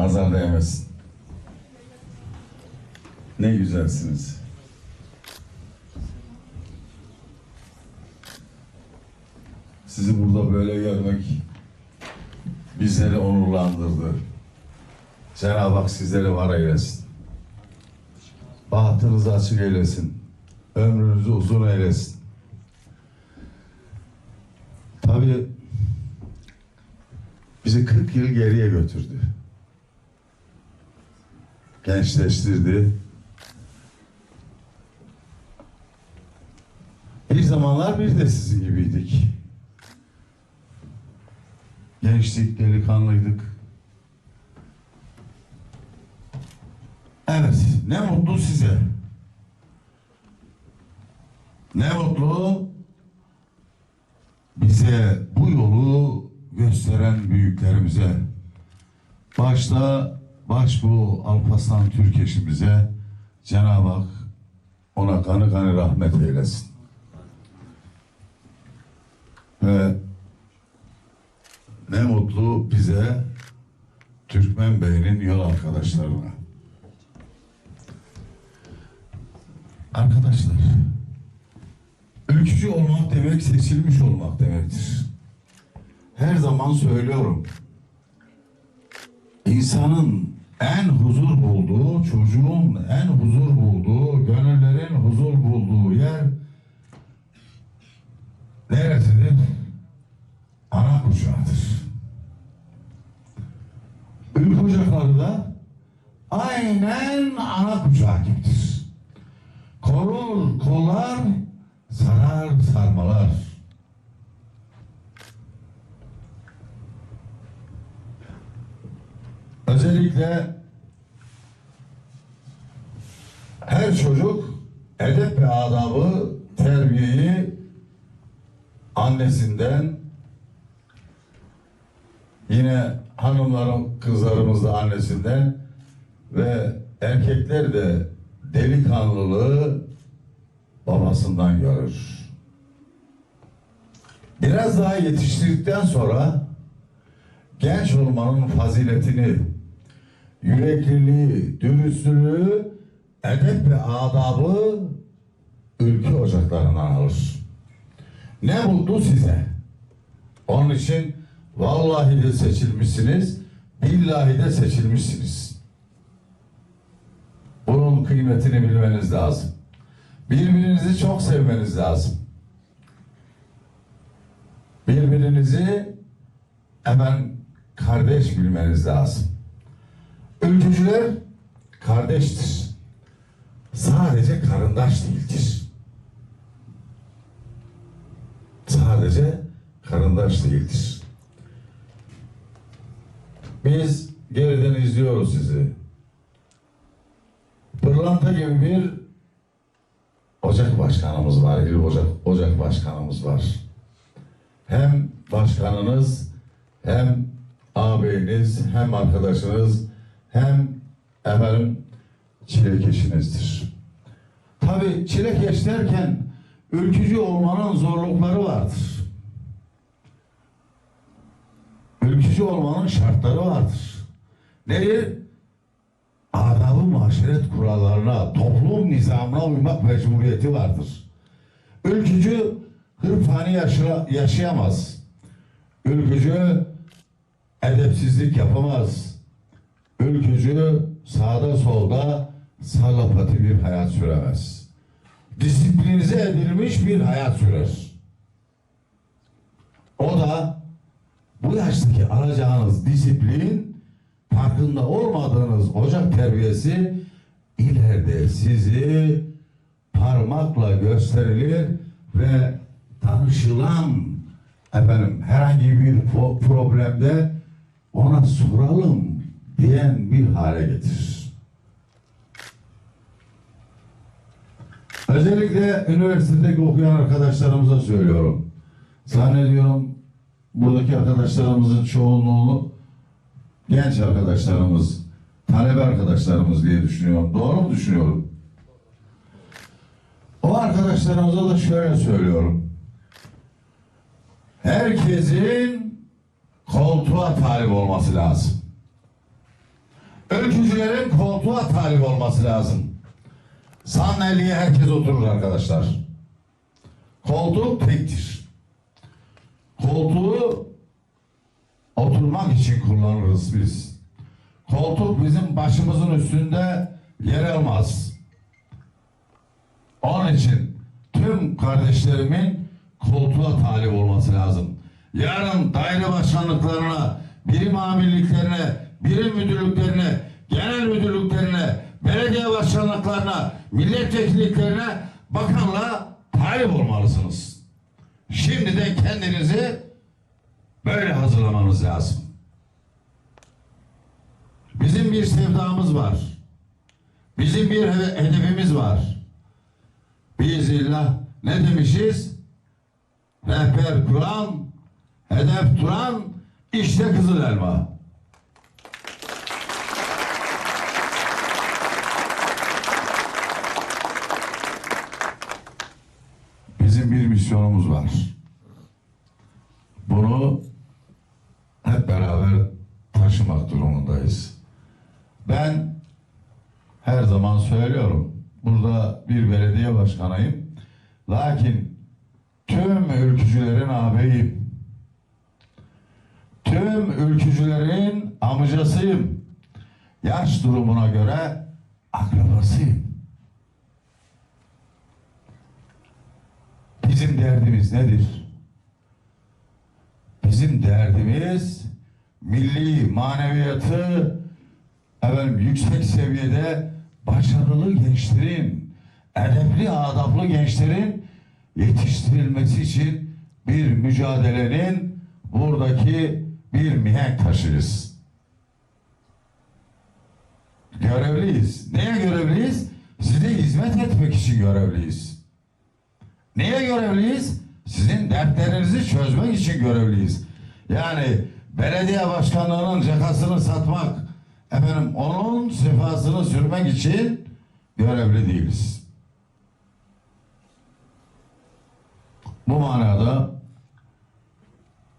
Nazar değmesin. Ne güzelsiniz. Sizi burada böyle görmek bizleri onurlandırdı. Cenab-ı Hak sizleri var eylesin. Bahtınızı açık eylesin. Ömrünüzü uzun eylesin. Tabii bizi 40 yıl geriye götürdü. Gençleştirdi. Bir zamanlar biz de sizin gibiydik. Gençlik, delikanlıydık. Evet, ne mutlu size. Ne mutlu bize bu yolu gösteren büyüklerimize. Başta başbu Alparslan Türkeş'imize Cenab-ı Hak ona kanı kanı rahmet eylesin. Ve ne mutlu bize Türkmen Bey'in yol arkadaşlarına. Arkadaşlar, ülkücü olmak demek seçilmiş olmak demektir. Her zaman söylüyorum. İnsanın en huzur bulduğu, çocuğun en huzur bulduğu, gönüllerin huzur bulduğu yer neresidir? Ana kucağıdır. Ülke kucakları da aynen ana kucağı gibidir. Korur, kollar, sarar, sarmalar. Özellikle her çocuk edep ve adabı, terbiyeyi annesinden yine hanımların, kızlarımız da annesinden ve erkekler de delikanlılığı babasından görür. Biraz daha yetiştirdikten sonra genç olmanın faziletini, yürekliliği, dürüstlüğü, edep ve adabı ülke ocaklarından alır. Ne mutlu size. Onun için vallahi de seçilmişsiniz, billahi de seçilmişsiniz. Bunun kıymetini bilmeniz lazım. Birbirinizi çok sevmeniz lazım. Birbirinizi hemen kardeş bilmeniz lazım. Ülkücüler kardeştir. Sadece karındaş değildir. Sadece karındaş değildir. Biz geriden izliyoruz sizi. Pırlanta gibi bir ocak başkanımız var, il ocak, ocak başkanımız var. Hem başkanınız, hem ağabeyiniz, hem arkadaşınız, hem efendim çilekeşinizdir. Tabi çilekeş derken ülkücü olmanın zorlukları vardır. Ülkücü olmanın şartları vardır. Nedir? adabı maşeret kurallarına, toplum nizamına uymak mecburiyeti vardır. Ülkücü hırpani yaşa- yaşayamaz. Ülkücü edepsizlik yapamaz. Ülkücü sağda solda salapati bir hayat süremez. Disiplinize edilmiş bir hayat sürer. O da bu yaştaki alacağınız disiplin farkında olmadığınız ocak terbiyesi ileride sizi parmakla gösterilir ve tanışılan efendim herhangi bir problemde ona soralım diyen bir hale getirir. Özellikle üniversitedeki okuyan arkadaşlarımıza söylüyorum. Zannediyorum buradaki arkadaşlarımızın çoğunluğunu genç arkadaşlarımız, talebe arkadaşlarımız diye düşünüyorum. Doğru mu düşünüyorum? O arkadaşlarımıza da şöyle söylüyorum. Herkesin koltuğa talip olması lazım. Ülkücülerin koltuğa talip olması lazım. Sandalyeye herkes oturur arkadaşlar. Koltuk tektir. Koltuğu oturmak için kullanırız biz. Koltuk bizim başımızın üstünde yer almaz. Onun için tüm kardeşlerimin koltuğa talip olması lazım. Yarın daire başkanlıklarına, birim amirliklerine, birim müdürlüklerine, genel müdürlüklerine, belediye başkanlıklarına, milletvekilliklerine bakanla talip olmalısınız. Şimdiden kendinizi böyle hazırlamanız lazım. Bizim bir sevdamız var. Bizim bir he- hedefimiz var. Biiznillah ne demişiz? Rehber Kur'an, hedef Turan, işte Kızıl Elma. Bizim bir misyonumuz var. Bunu hep beraber taşımak durumundayız. Ben her zaman söylüyorum. Burada bir belediye başkanıyım. Lakin tüm ülkücülerin ağabeyim. Tüm ülkücülerin amcasıyım. Yaş durumuna göre akrabasıyım. Bizim derdimiz nedir? Bizim derdimiz milli maneviyatı efendim yüksek seviyede başarılı gençlerin, edepli, adaplı gençlerin yetiştirilmesi için bir mücadelenin buradaki bir mihenk taşıyız. Görevliyiz. Neye görevliyiz? Size hizmet etmek için görevliyiz. Neye görevliyiz? Sizin dertlerinizi çözmek için görevliyiz. Yani belediye başkanlığının cakasını satmak, efendim onun sefasını sürmek için görevli değiliz. Bu manada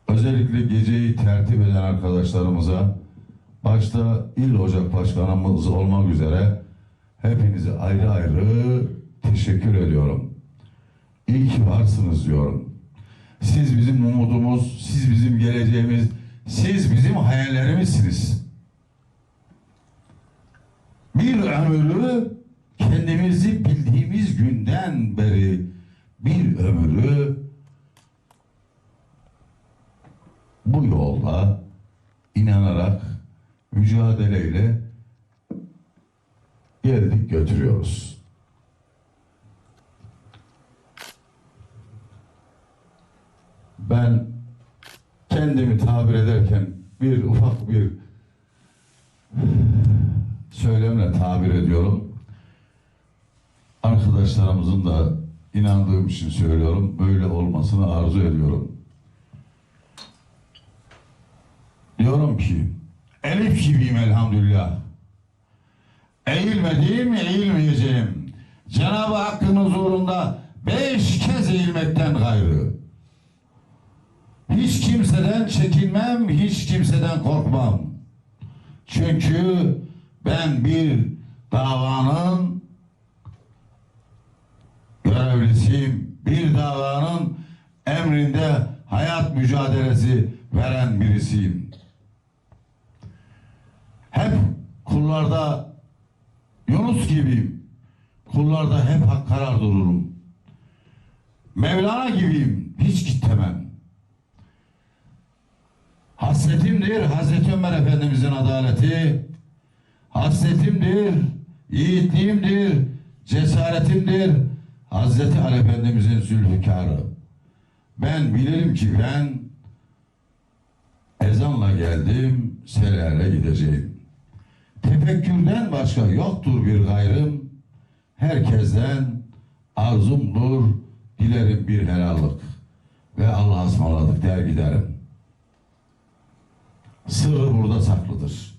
özellikle geceyi tertip eden arkadaşlarımıza başta il ocak başkanımız olmak üzere hepinize ayrı ayrı teşekkür ediyorum. İyi ki varsınız diyorum. Siz bizim umudumuz, siz bizim geleceğimiz, siz bizim hayallerimizsiniz. Bir ömrü kendimizi bildiğimiz günden beri bir ömrü bu yolda inanarak mücadeleyle Arkadaşlarımızın da inandığım için söylüyorum. Böyle olmasını arzu ediyorum. Diyorum ki Elif gibiyim elhamdülillah. Eğilmediğim, eğilmeyeceğim. Cenab-ı Hakk'ın huzurunda beş kez eğilmekten gayrı. Hiç kimseden çekinmem, hiç kimseden korkmam. Çünkü ben bir davanın görevlisiyim. Bir davanın emrinde hayat mücadelesi veren birisiyim. Hep kullarda Yunus gibiyim. Kullarda hep hak karar dururum. Mevlana gibiyim. Hiç gitmem. Hasretimdir Hazreti Ömer Efendimizin adaleti. Hasretimdir, yiğitliğimdir, cesaretimdir Hazreti Ali Efendimizin zülfikarı. Ben bilirim ki ben ezanla geldim, selerle gideceğim. Tefekkürden başka yoktur bir gayrım. Herkesten arzumdur, dilerim bir helallık. Ve Allah'a ısmarladık der giderim. Sırrı burada saklıdır.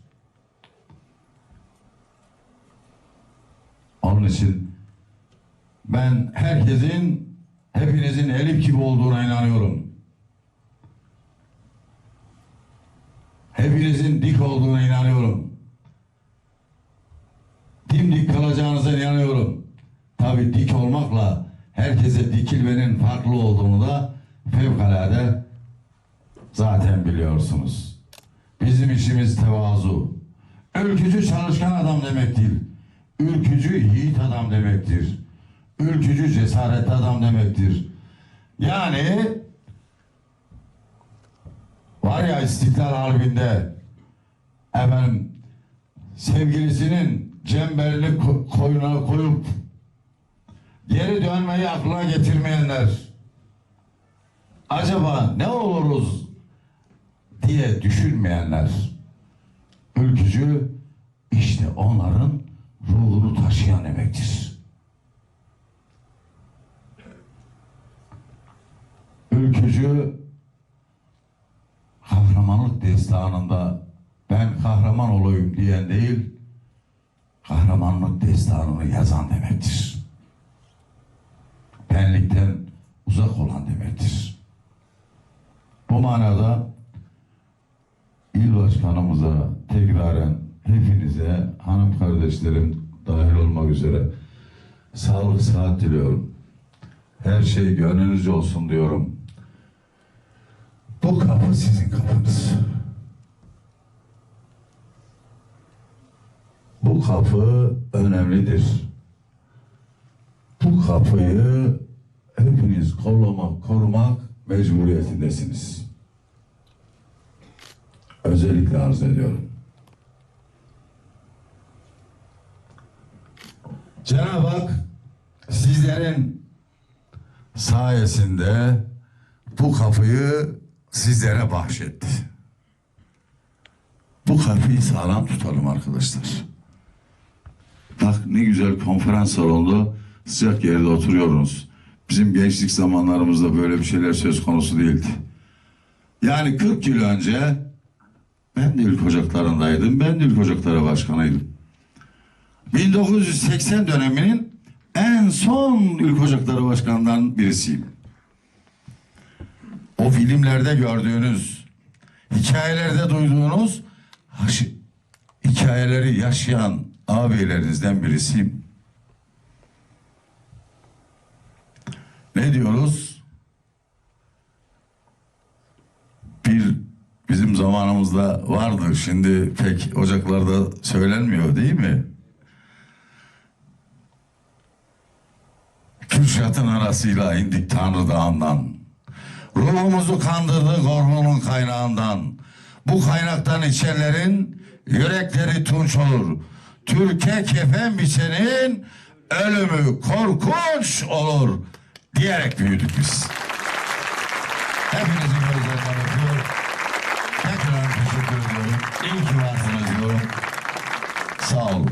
Onun için ben herkesin, hepinizin elif gibi olduğuna inanıyorum. Hepinizin dik olduğuna inanıyorum. dimdik kalacağınıza inanıyorum. Tabi dik olmakla herkese dikilmenin farklı olduğunu da fevkalade zaten biliyorsunuz. Bizim işimiz tevazu. Ülkücü çalışkan adam demek değil. Ülkücü yiğit adam demektir. Ülkücü cesaretli adam demektir. Yani var ya İstiklal Harbi'nde efendim sevgilisinin cemberini ko- koyuna koyup geri dönmeyi aklına getirmeyenler acaba ne oluruz diye düşünmeyenler ülkücü işte onların ruhunu taşıyan demektir. Ülkücü kahramanlık destanında ben kahraman olayım diyen değil, kahramanlık destanını yazan demektir. Benlikten uzak olan demektir. Bu manada il başkanımıza tekraren hepinize hanım kardeşlerim dahil olmak üzere sağlık sıhhat diliyorum. Her şey gönlünüzce olsun diyorum. Bu kapı sizin kapınız. Bu kapı önemlidir. Bu kapıyı hepiniz kollamak, korumak mecburiyetindesiniz. Özellikle arz ediyorum. Cenab-ı Hak sizlerin sayesinde bu kapıyı sizlere bahşetti. Bu kapıyı sağlam tutalım arkadaşlar. Bak ne güzel konferans salonunda sıcak yerde oturuyoruz. Bizim gençlik zamanlarımızda böyle bir şeyler söz konusu değildi. Yani 40 yıl önce ben de ilk ocaklarındaydım. Ben de ilk ocakları başkanıydım. 1980 döneminin en son ilk ocakları başkanından birisiyim. O filmlerde gördüğünüz, hikayelerde duyduğunuz hikayeleri yaşayan ağabeylerinizden birisiyim. Ne diyoruz? Bir bizim zamanımızda vardı. Şimdi pek ocaklarda söylenmiyor değil mi? Kürşat'ın arasıyla indik Tanrı Dağı'ndan. Ruhumuzu kandırdı korkunun kaynağından. Bu kaynaktan içenlerin yürekleri tunç olur. Türkiye kefen biçenin ölümü korkunç olur diyerek büyüdük biz. Hepinizin gözlerinden öpüyorum. Tekrar teşekkür ediyorum. İyi ki varsınız diyorum. Sağ olun.